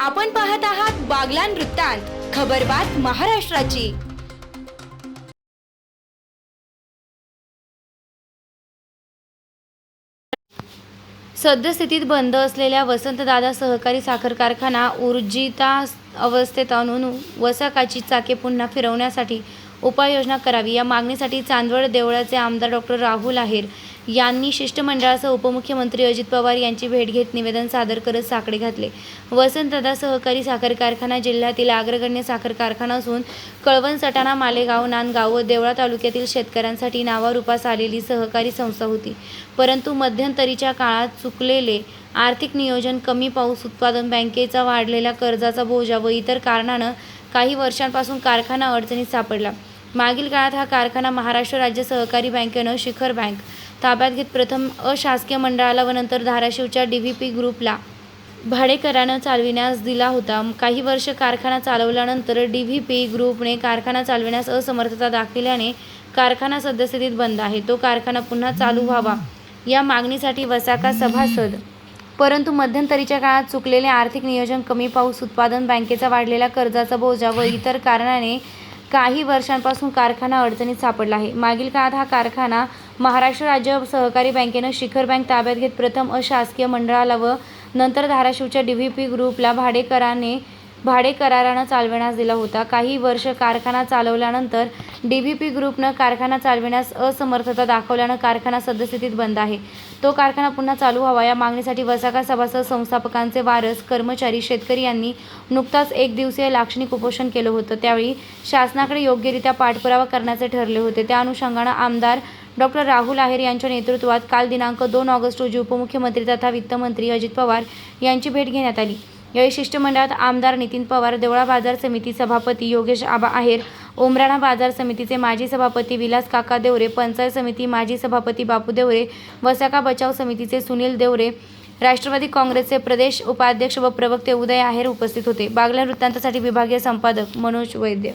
आपण पाहत आहात बागलान वृत्तांत खबरबात महाराष्ट्राची. सद्यस्थितीत बंद असलेल्या वसंतदादा सहकारी साखर कारखाना ऊर्जिता अवस्थेत आणून वसाकाची चाके पुन्हा फिरवण्यासाठी उपाययोजना करावी या मागणीसाठी चांदवड देवळाचे आमदार डॉक्टर राहुल आहेर यांनी शिष्टमंडळासह उपमुख्यमंत्री अजित पवार यांची भेट घेत निवेदन सादर करत साकडे घातले. वसंतदादा सहकारी साखर कारखाना जिल्ह्यातील अग्रगण्य साखर कारखाना असून कळवण सटाणा मालेगाव नांदगाव व देवळा तालुक्यातील शेतकऱ्यांसाठी नावारूपास आलेली सहकारी संस्था होती. परंतु मध्यंतरीच्या काळात चुकलेले आर्थिक नियोजन कमी पाऊस उत्पादन बँकेचा वाढलेला कर्जाचा बोजा व इतर कारणानं काही वर्षांपासून कारखाना अडचणीत सापडला. मागील काळात हा कारखाना महाराष्ट्र राज्य सहकारी बँकेनं शिखर बँक ताब्यात घेत प्रथम अशासकीय मंडळाला व नंतर धाराशिवच्या डी व्ही पी ग्रुपला भाडेकरानं चालविण्यास दिला होता. काही वर्ष कारखाना चालवल्यानंतर डी व्ही पी ग्रुपने कारखाना चालविण्यास असमर्थता दाखविल्याने कारखाना सद्यस्थितीत बंद आहे. तो कारखाना पुन्हा चालू व्हावा या मागणीसाठी वसाका सभासद परंतु मध्यंतरीच्या काळात चुकलेले आर्थिक नियोजन कमी पाऊस उत्पादन बँकेचा वाढलेला कर्जाचा बोजा व इतर कारणाने काही वर्षांपासून कारखाना अडचणीत सापडला आहे. मागील काळात हा कारखाना महाराष्ट्र राज्य सहकारी बँकेनं शिखर बँक ताब्यात घेत प्रथम अशासकीय मंडळाला व नंतर धाराशिवच्या डी व्ही पी ग्रुपला भाडेकराने भाडे करारानं चालविण्यास दिला होता. काही वर्ष कारखाना चालवल्यानंतर डी व्ही पी ग्रुपनं कारखाना चालविण्यास असमर्थता दाखवल्यानं कारखाना सद्यस्थितीत बंद आहे. तो कारखाना पुन्हा चालू व्हावा या मागणीसाठी वसाका सभासद संस्थापकांचे वारस कर्मचारी शेतकरी यांनी नुकताच एक दिवसीय लाक्षणिक उपोषण केलं होतं. त्यावेळी शासनाकडे योग्यरित्या पाठपुरावा करण्याचे ठरले होते. त्या अनुषंगानं आमदार डॉक्टर राहुल आहेर यांच्या नेतृत्वात काल दिनांक दोन ऑगस्ट रोजी उपमुख्यमंत्री तथा वित्तमंत्री अजित पवार यांची भेट घेण्यात आली. यावेळी शिष्टमंडळात आमदार नितीन पवार देवळा बाजार समिती सभापती योगेश आबा आहेर ओमराणा बाजार समितीचे माजी सभापती विलास काका देवरे पंचायत समिती माजी सभापती बापू देवरे वसाका बचाव समितीचे सुनील देवरे राष्ट्रवादी काँग्रेसचे प्रदेश उपाध्यक्ष व प्रवक्ते उदय आहेर उपस्थित होते. बागल्या वृत्तांतासाठी विभागीय संपादक मनोज वैद्य.